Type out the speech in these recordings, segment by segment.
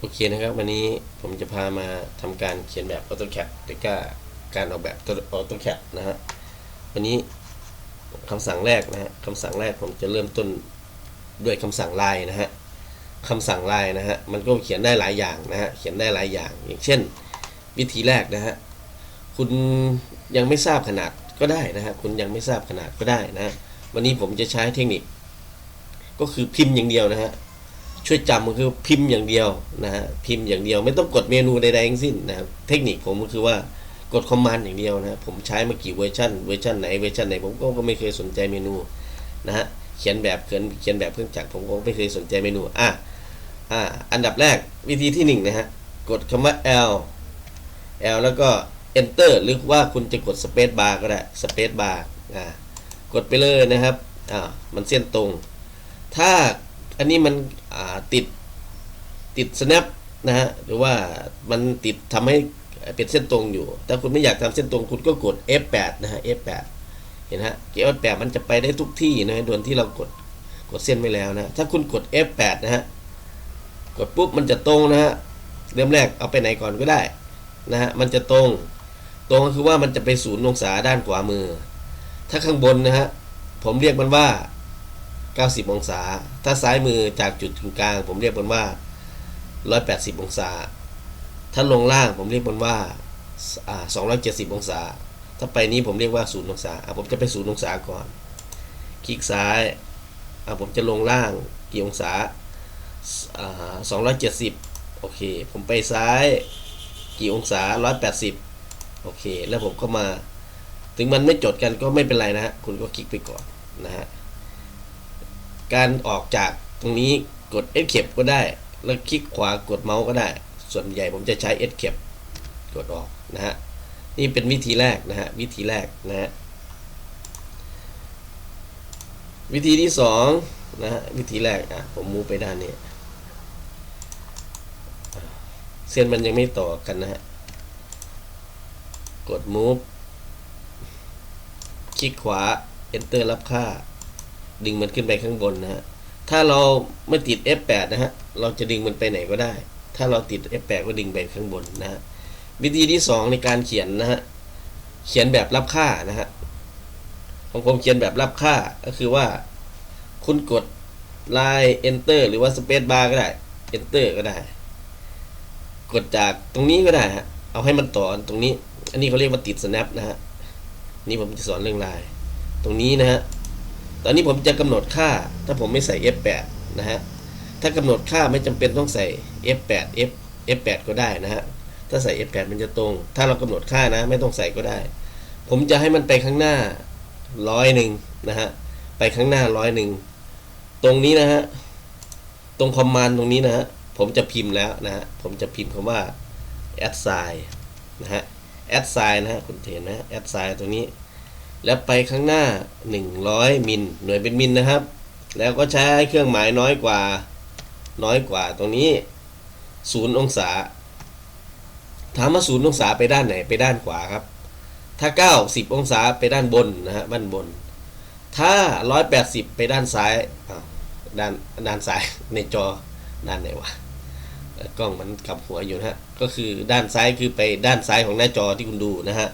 โอเคนะครับ วันนี้ผมจะพามาทำการเขียนแบบ AutoCAD หรือก็การออกแบบ AutoCAD นะฮะวันนี้คำสั่งแรกนะฮะคำสั่งแรกผมจะเริ่มต้นด้วยคำสั่งลายนะฮะคำสั่งลายนะฮะมันก็เขียนได้หลายอย่างนะฮะเขียนได้หลายอย่าง อย่างเช่น วิธีแรกนะฮะคุณยังไม่ทราบขนาดก็ได้นะฮะคุณยังไม่ทราบขนาดก็ได้นะฮะวันนี้ผมจะใช้เทคนิค ก็คือพิมพ์อย่างเดียวนะฮะ ช่วยจำก็คือพิมพ์อย่างเดียวนะฮะพิมพ์อย่างเดียวไม่ต้องกดเมนูใดๆทั้งสิ้นนะครับเทคนิคผมก็คือว่ากดคอมมานด์อย่างเดียวนะผมใช้มากี่เวอร์ชันเวอร์ชันไหนเวอร์ชันไหนผมก็ก็ไม่เคยสนใจเมนูนะฮะเขียนแบบเขียนเขียนแบบเครื่องจักรผมก็ไม่เคยสนใจเมนูอะอะอันดับแรกวิธีที่หนึ่งนะฮะกดคำว่า L L แล้วก็ Enter หรือว่าคุณจะกด Space Bar ก็ได้ Space Bar อ่ากดไปเลยนะครับอ่ามันเส้นตรง ถ้า อันนี้มันติดติด snap นะฮะหรือว่ามันติดทำให้เป็นเส้นตรงอยู่ ถ้าคุณไม่อยากทำเส้นตรงคุณก็กด F8 นะฮะ F8 เห็นฮะเกียร์ F8 มันจะไปได้ทุกที่นะโดยที่เรากดกดเส้นไว้แล้วนะ ถ้าคุณกด F8 นะฮะ กดปุ๊บมันจะตรงนะฮะ เริ่มแรกเอาไปไหนก่อนก็ได้นะฮะ มันจะตรง ตรงก็คือว่ามันจะไปศูนย์องศาด้านขวามือ ถ้าข้างบนนะฮะ ผมเรียกมันว่า 90 องศา ถ้าซ้ายมือจากจุดถึงกลาง ผมเรียกมันว่า 180 องศา ถ้าลงล่างผมเรียกมันว่าอ่า270 องศา ถ้าไปนี้ผมเรียกว่า 0 องศาอะผมจะไป 0 องศาก่อน คลิกซ้ายอะผมจะลงล่างกี่องศาอ่า270 โอเค ผมไปซ้ายกี่องศา 180 โอเค แล้วผมก็มา ถึงมันไม่จดกันก็ไม่เป็นไรนะฮะ คุณก็คลิกไปก่อนนะฮะ การออกจากตรงนี้กด e s c a p ก็ได้ แล้วคลิกขวากดเมาส์ก็ได้ ส่วนใหญ่ผมจะใช้ Escape กดออกนะฮะนี่เป็นวิธีแรกนะฮะวิธีแรกนะฮะวิธีที่สองนะฮะวิธีแรกอะผมมูไปด้านนี้อ่เส้นมันยังไม่ต่อกันนะฮะ กด move คลิกขวา enter รับค่า ดึงมันขึ้นไปข้างบนนะฮะ ถ้าเราไม่ติด F8 นะฮะ เราจะดึงมันไปไหนก็ได้ ถ้าเราติด F8 ก็ดึงไปข้างบนนะฮะ วิธีที่ 2 ในการเขียนนะฮะ เขียนแบบรับค่านะฮะ ของผมเขียนแบบรับค่าก็คือว่า คุณกดลาย enter หรือว่า space bar ก็ได้ enter ก็ได้ กดจากตรงนี้ก็ได้ฮะ เอาให้มันต่อตรงนี้ อันนี้เขาเรียกว่าติด snap นะฮะ นี่ผมจะสอนเรื่องลาย ตรงนี้นะฮะ ตอนนี้ผมจะกำหนดค่า ถ้าผมไม่ใส่ F8 นะฮะ ถ้ากำหนดค่าไม่จำเป็นต้องใส่ F8 F F8 ก็ได้นะฮะ ถ้าใส่ F8 มันจะตรง ถ้าเรากำหนดค่านะ ไม่ต้องใส่ก็ได้ ผมจะให้มันไปข้างหน้าร้อยหนึ่งนะฮะ ไปข้างหน้าร้อยหนึ่ง ตรงนี้นะฮะ ตรงคอมมานด์ตรงนี้นะฮะ ผมจะพิมพ์แล้วนะฮะ ผมจะพิมพ์คำว่า add sign นะฮะ add sign นะฮะคุณเห็นนะ add sign ตรงนี้ แล้วไปข้างหน้า 100 มิลหน่วยเป็นมิลนะครับ แล้วก็ใช้เครื่องหมายน้อยกว่า น้อยกว่าตรงนี้ 0 องศา ถามว่า0องศาไปด้านไหนไปด้านขวาครับ ถ้า90องศาไปด้านบนนะฮะด้านบน ถ้า 180 ไปด้านซ้ายอ้าวด้านด้านซ้ายในจอด้านไหนวะกล้องมันกลับหัวอยู่นะฮะ ก็คือด้านซ้ายคือไปด้านซ้ายของหน้าจอที่คุณดูนะฮะ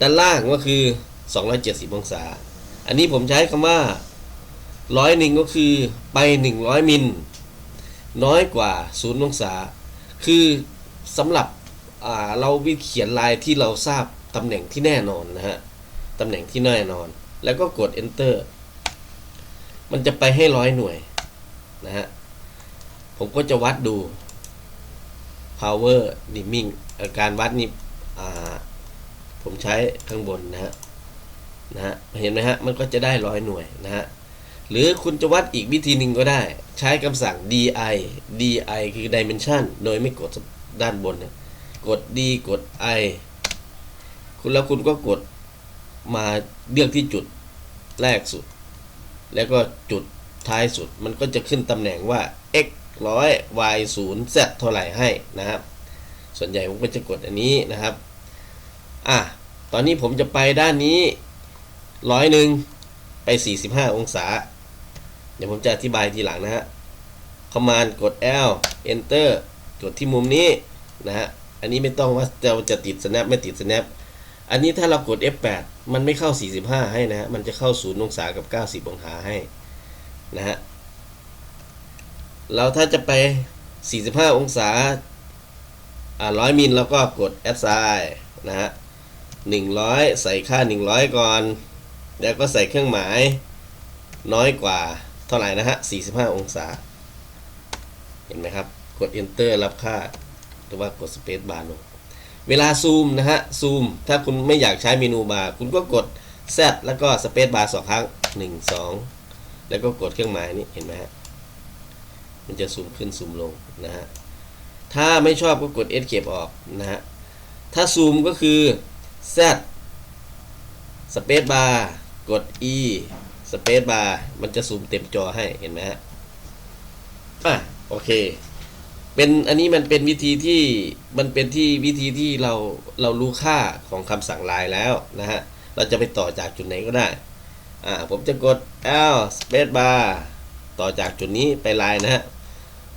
ด้านล่างก็คือ 270 องศา อันนี้ผมใช้คำว่าร้อยหนึ่งก็คือไป 100 มิล น้อยกว่า 0 องศา คือสำหรับเราวิเขียนลายที่เราทราบตำแหน่งที่แน่นอนนะฮะ ตำแหน่งที่แน่นอน แล้วก็กด enter มันจะไปให้ร้อยหน่วยนะฮะ ผมก็จะวัดดู power dimming การวัดนี่อ่าผมใช้ข้างบนนะฮะ นะฮะเห็นไหมฮะมันก็จะได้ร้อยหน่วยนะฮะหรือคุณจะวัดอีกวิธีหนึ่งก็ได้ ใช้คำสั่ง di di คือ dimension โดยไม่กดด้านบนนะกด d กด i คุณแล้วคุณก็กดมาเลือกที่จุดแรกสุด แล้วก็จุดท้ายสุด มันก็จะขึ้นตำแหน่งว่า x ร้อย y ศูนย์ z เท่าไหร่ให้นะครับ ส่วนใหญ่ผมก็จะกดอันนี้นะครับ อะ ตอนนี้ผมจะไปด้านนี้ ร้อยหนึ่งไป 45 องศา เดี๋ยวผมจะอธิบายทีหลังนะฮะ command กด L enter กดที่มุมนี้นะฮะ อันนี้ไม่ต้องว่าเราจะติด snap ไม่ติด snap อันนี้ถ้าเรากด F8 มันไม่เข้า 45 ให้นะฮะ มันจะเข้า 0 องศากับ 90 องศาให้นะฮะ เราถ้าจะไป 45 องศาอ่า100มิลแล้วก็กด add sign นะฮะ100 ใส่ค่า 100 ก่อน แล้วก็ใส่เครื่องหมายน้อยกว่าเท่าไหร่นะฮะ 45 องศา เห็นไหมครับ กด enter รับค่า หรือว่ากด space bar ลง เวลาซูมนะฮะ ซูม ถ้าคุณไม่อยากใช้เมนูบาร์ คุณก็กด Z แล้วก็ space bar สองครั้ง 1 2 แล้วก็กดเครื่องหมายนี้ เห็นไหมฮะ มันจะซูมขึ้นซูมลงนะฮะ ถ้าไม่ชอบก็กด escape ออกนะฮะ ถ้าซูมก็คือ Z space bar กด E space bar มันจะซูมเต็มจอให้เห็นไหมฮะอะโอเค เป็นอันนี้มันเป็นวิธีที่มันเป็นที่วิธีที่เราเรารู้ค่าของคำสั่งลายแล้วนะฮะ เราจะไปต่อจากจุดไหนก็ได้ อ่าผมจะกด L space bar ต่อจากจุดนี้ไปลายนะฮะ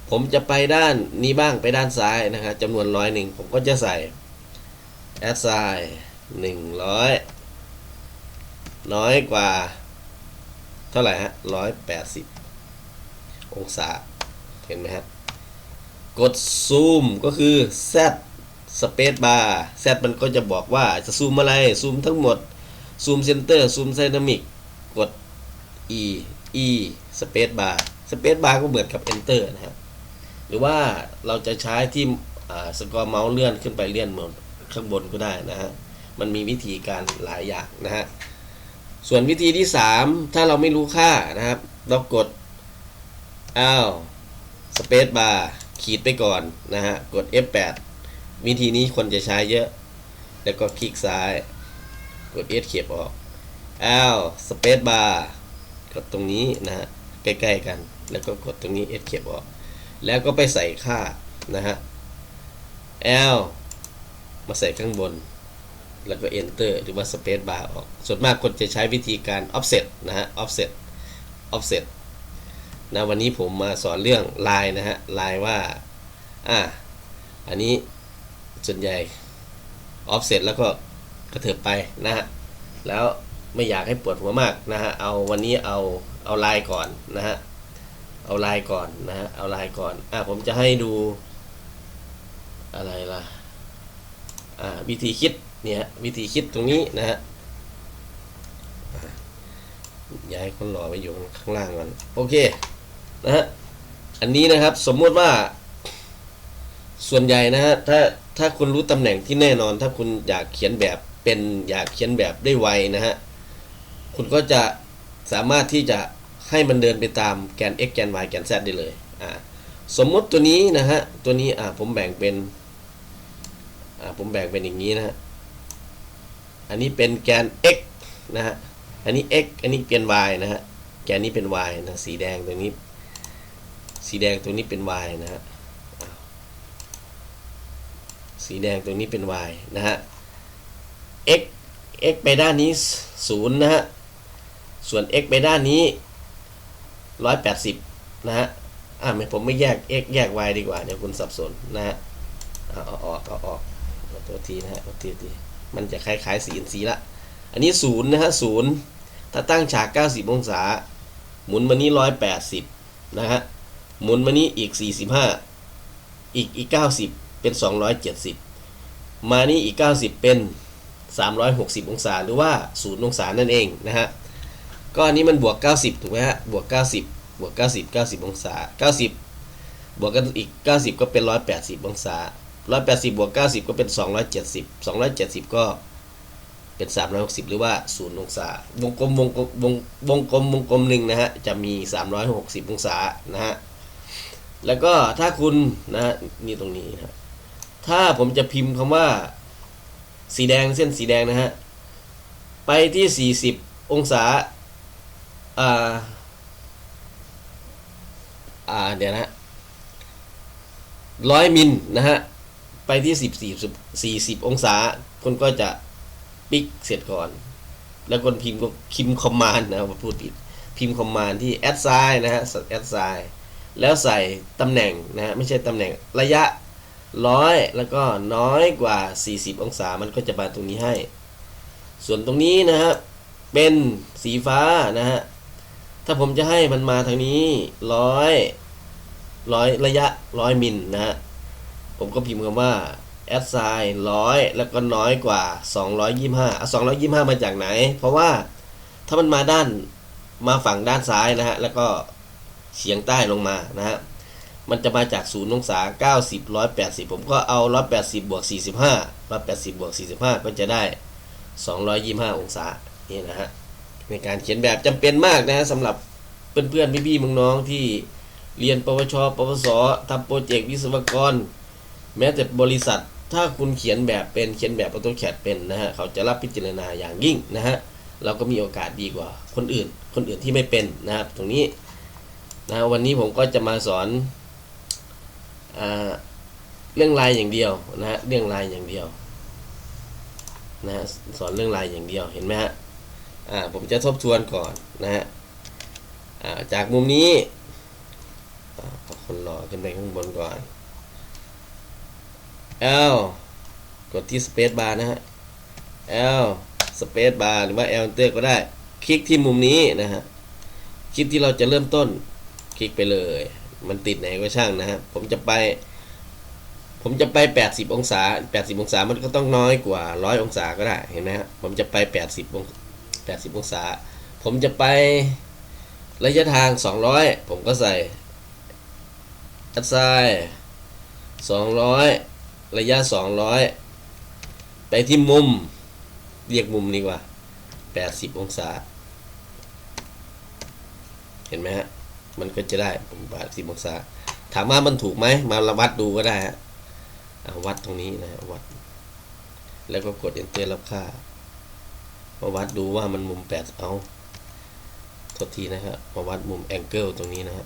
ผมจะไปด้านนี้บ้างไปด้านซ้ายนะครับจำนวนร้อยหนึ่งผมก็จะใส่ add sign หนึ่งร้อย น้อยกว่า เท่าไหร่ฮะร้อยแปดสิบองศา เห็นไหมฮะ กดซูมก็คือ Z space bar Z มันก็จะบอกว่าจะซูมอะไร ซูมทั้งหมด ซูมเซนเตอร์ ซูมไซนามิก กด E E space bar space bar ก็เหมือนกับ enter นะฮะ หรือว่าเราจะใช้ที่สกอร์เมาส์เลื่อนขึ้นไปเลื่อนบนข้างบนก็ได้นะฮะ มันมีวิธีการหลายอย่างนะฮะ ส่วนวิธีที่ 3 ถ้าเราไม่รู้ค่านะครับ เรากด L space bar ขีดไปก่อนนะฮะ กด F8 วิธีนี้คนจะใช้เยอะ แล้วก็คลิกซ้าย กด S เขียบออก L space bar กดตรงนี้นะฮะ ใกล้ๆกัน แล้วก็กดตรงนี้ S เขียบออก แล้วก็ไปใส่ค่านะฮะ L มาใส่ข้างบน แล้วก็ enter หรือว่า space bar ออก ส่วนมากคนจะใช้วิธีการ offset นะฮะ offset offset นะวันนี้ผมมาสอนเรื่องลายนะฮะลายว่า อ่า อันนี้ส่วนใหญ่ offset แล้วก็กระเถิบไปนะฮะ แล้วไม่อยากให้ปวดหัวมากนะฮะ เอาวันนี้เอาเอาลายก่อนนะฮะ เอาลายก่อนนะฮะ เอาลายก่อน อ่าผมจะให้ดูอะไรล่ะ อ่าวิธีคิด เนี่ยวิธีคิดตรงนี้นะฮะย้ายคนหล่อไปอยู่ข้างล่างก่อนโอเคนะฮะอันนี้นะครับสมมติว่า ส่วนใหญ่นะฮะถ้าถ้าคุณรู้ตำแหน่งที่แน่นอน ถ้าคุณอยากเขียนแบบเป็นอยากเขียนแบบได้ไวนะฮะคุณก็จะสามารถที่จะให้มันเดินไปตามแกน x แกน y แกน z ได้เลยอ่าสมมติตัวนี้นะฮะตัวนี้อ่าผมแบ่งเป็นอ่าผมแบ่งเป็นอย่างนี้นะฮะ อันนี้เป็นแกน x นะฮะ อันนี้ x อันนี้เป็น y นะฮะ แกนนี้เป็น y นะ สีแดงตรงนี้ สีแดงตรงนี้เป็น y นะฮะ สีแดงตรงนี้เป็น y นะฮะ x x ไปด้านนี้0นะฮะ ส่วน x ไปด้านนี้ 180 นะฮะ อ่าไม่ผมไม่แยก x แยก y ดีกว่า เดี๋ยวคุณสับสนนะฮะ เอาอออกเอาออกตัวทีนะฮะเอาทีที มันจะคล้ายๆสีอินทรีย์ละ อันนี้ศูนย์นะฮะศูนย์ถ้าตั้งฉาก 90 องศา หมุนมานี้ 180 นะฮะ หมุนมานี้อีก 45 อีกอีก 90 เป็น 270 มานี่อีก 90 เป็น 360 องศา หรือว่า 0 องศานั่นเองนะฮะ ก็อันนี้มันบวก 90 ถูกไหมฮะ บวก 90 บวก 90 90 องศา 90 บวกกันอีก 90 ก็เป็น 180 องศา 180บวก90ก็เป็น270 270ก็เป็น360หรือว่า0องศาวงกลมวงกลมวงวงกลมวงกลมหนึ่งนะฮะจะมี360องศานะฮะแล้วก็ถ้าคุณนะนี่ตรงนี้นะถ้าผมจะพิมพ์คำว่า สีแดงเส้นสีแดงนะฮะไปที่ 40 องศา อ่า อ่า เดี๋ยวนะร้อยมิลนะฮะ ไปที่สิบสี่สี่สิบองศาคนก็จะปิกเสร็จก่อน แล้วคนพิมพ์ก็พิมพ์คอมมานด์นะผมพูดผิดพิมพ์คอมมานด์ที่แอดไซน์นะฮะแอดไซน์แล้วใส่ตำแหน่งนะฮะไม่ใช่ตำแหน่งระยะร้อยแล้วก็น้อยกว่า 40 องศามันก็จะมาตรงนี้ให้ ส่วนตรงนี้นะครับเป็นสีฟ้านะฮะถ้าผมจะให้มันมาทางนี้ร้อยร้อยระยะร้อยมิลนะฮะ ผมก็พิมพ์คำว่าแอดไซน์ร้อยแล้วก็น้อยกว่า 225อะ225 มาจากไหน เพราะว่าถ้ามันมาด้านมาฝั่งด้านซ้ายนะฮะ แล้วก็เฉียงใต้ลงมานะฮะ มันจะมาจาก0องศา 90 180 ผมก็เอา 180 บวก 45 180 บวก 45 ก็จะได้ 225 องศา นี่นะฮะ ในการเขียนแบบจำเป็นมากนะฮะสำหรับเพื่อนๆพี่ๆมึงน้องที่เรียนปวช ปวสทำโปรเจกต์วิศวกร แม้แต่บริษัทถ้าคุณเขียนแบบเป็นเขียนแบบ AutoCAD เป็นนะฮะเขาจะรับพิจารณาอย่างยิ่งนะฮะเราก็มีโอกาสดีกว่าคนอื่น คนอื่นที่ไม่เป็นนะครับ ตรงนี้นะวันนี้ผมก็จะมาสอนอ่าเรื่องลายอย่างเดียวนะฮะเรื่องลายอย่างเดียวนะฮะสอนเรื่องลายอย่างเดียวเห็นไหมฮะอ่าผมจะทบทวนก่อนนะฮะอ่าจากมุมนี้อ่าคนหล่อขึ้นไปข้างบนก่อน L กดที่ Space Bar นะฮะ L Space Bar หรือว่า L Enter ก็ได้ คลิกที่มุมนี้นะฮะ คลิปที่เราจะเริ่มต้น คลิกไปเลย มันติดไหนก็ช่างนะฮะ ผมจะไป ผมจะไป 80 องศา 80 องศา มันก็ต้องน้อยกว่า 100 องศาก็ได้ เห็นไหมฮะ ผมจะไป 80 อง 80 องศา ผมจะไประยะทาง 200 ผมก็ใส่อัดไซ200 ระยะ 200 ไปที่มุม เรียกมุมดีกว่า 80 องศา เห็นไหมฮะ มันก็จะได้ผมบาทสิบองศา ถามว่ามันถูกไหม มาวัดดูก็ได้ฮะวัดตรงนี้นะฮะวัด แล้วก็กด enter รับค่า มาวัดดูว่ามันมุมแปดเอาโทษทีนะครับมาวัดมุมแองเกิลตรงนี้นะฮะ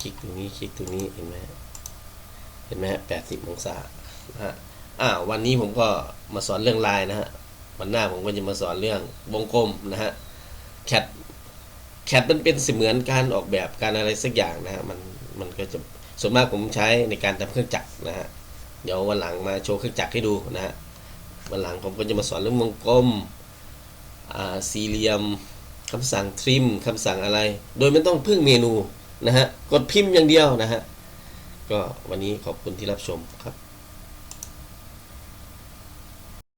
คลิกตรงนี้ คลิกตรงนี้ เห็นไหมฮะ เห็นไหมแปดสิบองศานะฮะอ่าวันนี้ผมก็มาสอนเรื่องลายนะฮะวันหน้าผมก็จะมาสอนเรื่องวงกลมนะฮะแคทแคทมันเป็นเสมือนการออกแบบการอะไรสักอย่างนะฮะมันมันก็จะส่วนมากผมใช้ในการทำเครื่องจักรนะฮะเดี๋ยววันหลังมาโชว์เครื่องจักรให้ดูนะฮะวันหลังผมก็จะมาสอนเรื่องวงกลมอ่าสี่เหลี่ยมคำสั่งทริมคำสั่งอะไร โดยไม่ต้องพึ่งเมนูนะฮะกดพิมพ์อย่างเดียวนะฮะ ก็วันนี้ขอบคุณที่รับชมครับ